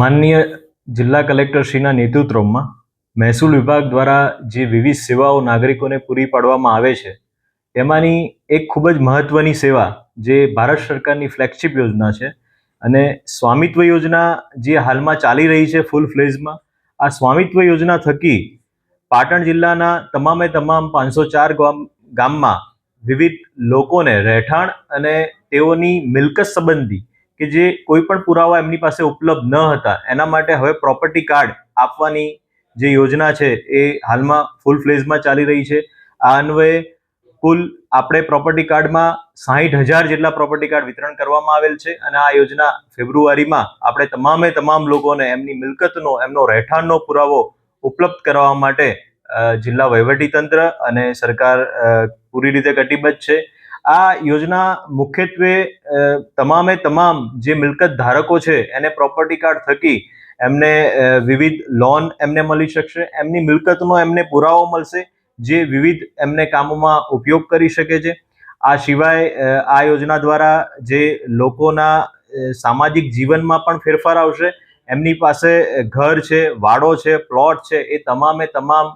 માનનીય જિલ્લા કલેક્ટરશ્રીના નેતૃત્વમાં મહેસૂલ વિભાગ દ્વારા જે વિવિધ સેવાઓ નાગરિકોને પૂરી પાડવામાં આવે છે, તેમાંની એક ખૂબ જ મહત્વની સેવા જે ભારત સરકારની ફ્લેગશિપ યોજના છે અને સ્વામિત્વ યોજના જે હાલમાં ચાલી રહી છે ફૂલ ફ્લેઝમાં આ સ્વામિત્વ યોજના થકી પાટણ જિલ્લાના તમામે તમામ પાંચસો ચાર ગામ, ગામમાં વિવિધ લોકોને રહેઠાણ અને તેઓની મિલકત સંબંધી કે જે કોઈ પણ પુરાવા એમની પાસે ઉપલબ્ધ ન હતા, એના માટે હવે પ્રોપર્ટી કાર્ડ આપવાની જે યોજના છે એ હાલમાં ફૂલ ફ્લેઝમાં ચાલી રહી છે. આ અન્વયે કુલ આપણે પ્રોપર્ટી કાર્ડમાં સાહીઠ હજાર જેટલા પ્રોપર્ટી કાર્ડ વિતરણ કરવામાં આવેલ છે અને આ યોજના ફેબ્રુઆરીમાં આપણે તમામે તમામ લોકોને એમની મિલકતનો, એમનો રહેઠાણનો પુરાવો ઉપલબ્ધ કરાવવા માટે જિલ્લા વહીવટીતંત્ર અને સરકાર પૂરી રીતે કટિબદ્ધ છે. આ યોજના મુખ્યત્વે તમામે તમામ જે મિલકત ધારકો છે, એને પ્રોપર્ટી કાર્ડ થકી એમને વિવિધ લોન એમને મળી શકશે. એમની મિલકતનો એમને પુરાવો મળશે, જે વિવિધ એમને કામોમાં ઉપયોગ કરી શકે છે. આ સિવાય આ યોજના દ્વારા જે લોકોના સામાજિક જીવનમાં પણ ફેરફાર આવશે. એમની પાસે ઘર છે, વાડો છે પ્લોટ છે, એ તમામે તમામ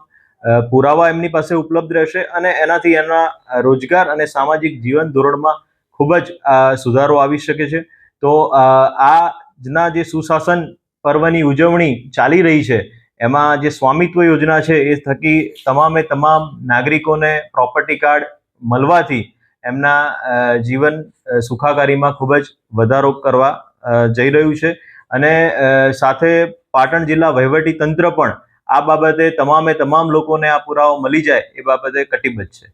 પુરાવા એમની પાસે ઉપલબ્ધ રહેશે અને એનાથી એના રોજગાર અને સામાજિક જીવન ધોરણમાં ખૂબ જ સુધારો આવી શકે છે. તો આજના જે સુશાસન પર્વની ઉજવણી ચાલી રહી છે, એમાં જે સ્વામિત્વ યોજના છે એ થકી તમામે તમામ નાગરિકોને પ્રોપર્ટી કાર્ડ મળવાથી એમના જીવન સુખાકારીમાં ખૂબ જ વધારો કરવા જઈ રહ્યું છે. અને સાથે પાટણ જિલ્લા વહીવટી તંત્ર પણ આ બાબતે તમામે તમામ લોકોને આ પુરાવો મળી જાય એ બાબતે કટિબદ્ધ છે.